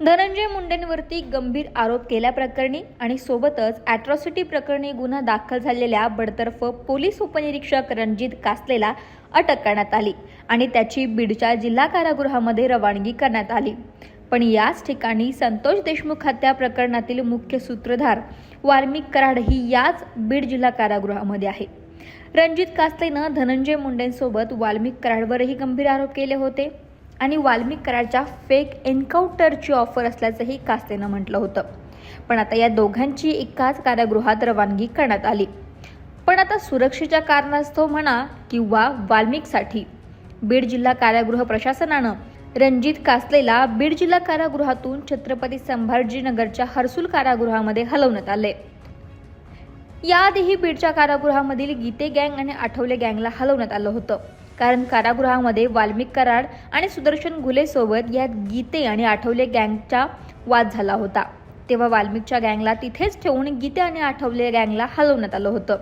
धनंजय मुंडेंवरती गंभीर आरोप केल्याप्रकरणी आणि सोबतच अॅट्रॉसिटी प्रकरणी गुन्हा दाखल झालेल्या बडतर्फ पोलीस उपनिरीक्षक रणजित कासलेला अटक करण्यात आली आणि त्याची बीडच्या जिल्हा कारागृहामध्ये रवानगी करण्यात आली. पण याच ठिकाणी संतोष देशमुख हत्या प्रकरणातील मुख्य सूत्रधार वाल्मिक कराडही याच बीड जिल्हा कारागृहामध्ये आहे. रणजित कासलेनं धनंजय मुंडेंसोबत वाल्मिक कराडवरही गंभीर आरोप केले होते. आणि वाल्मिक कराडच्या फेक एन्काउंटरची ऑफर असल्याचंही कास्तेनं म्हटलं होतं. पण आता या दोघांची एकाच कारागृहात रवानगी करण्यात आली. पण आता सुरक्षेच्या कारणास्तव म्हणा किंवा वाल्मिकसाठी बीड जिल्हा कारागृह प्रशासनानं रणजित कासलेला बीड जिल्हा कारागृहातून छत्रपती संभाजीनगरच्या हर्सुल कारागृहामध्ये हलवण्यात आले. याआधीही बीडच्या कारागृहामधील गीते गँग आणि आठवले गँगला हलवण्यात आलं होतं. कारण कारागृहामध्ये वाल्मिक कराड आणि सुदर्शन घुलेसोबत यात गीते आणि आठवले गँगचा वाद झाला होता. तेव्हा वाल्मिकच्या गँगला तिथेच ठेवून गीते आणि आठवले गँगला हलवण्यात आलं होतं.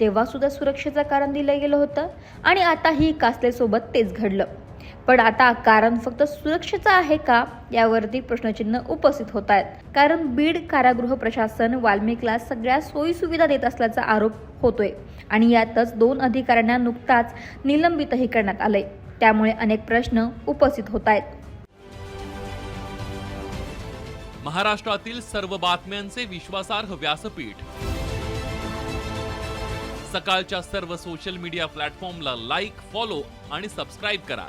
तेव्हा सुद्धा सुरक्षेचं कारण दिलं गेलं होतं आणि आता ही कासलेसोबत तेच घडलं. पण आता कारण फक्त सुरक्षेचं आहे का यावरती प्रश्नचिन्ह उपस्थित होत आहेत. कारण बीड कारागृह प्रशासन वाल्मिकला सगळ्या सोयी सुविधा देत असल्याचा आरोप होतोय आणि यातच दोन अधिकाऱ्यांना नुकताच निलंबितही करण्यात आलंय. त्यामुळे अनेक प्रश्न उपस्थित होत आहेत. महाराष्ट्रातील सर्व बातम्यांचे विश्वासार्ह व्यासपीठ. सकाळच्या सर्व सोशल मीडिया प्लॅटफॉर्मला लाईक फॉलो आणि सबस्क्राईब करा.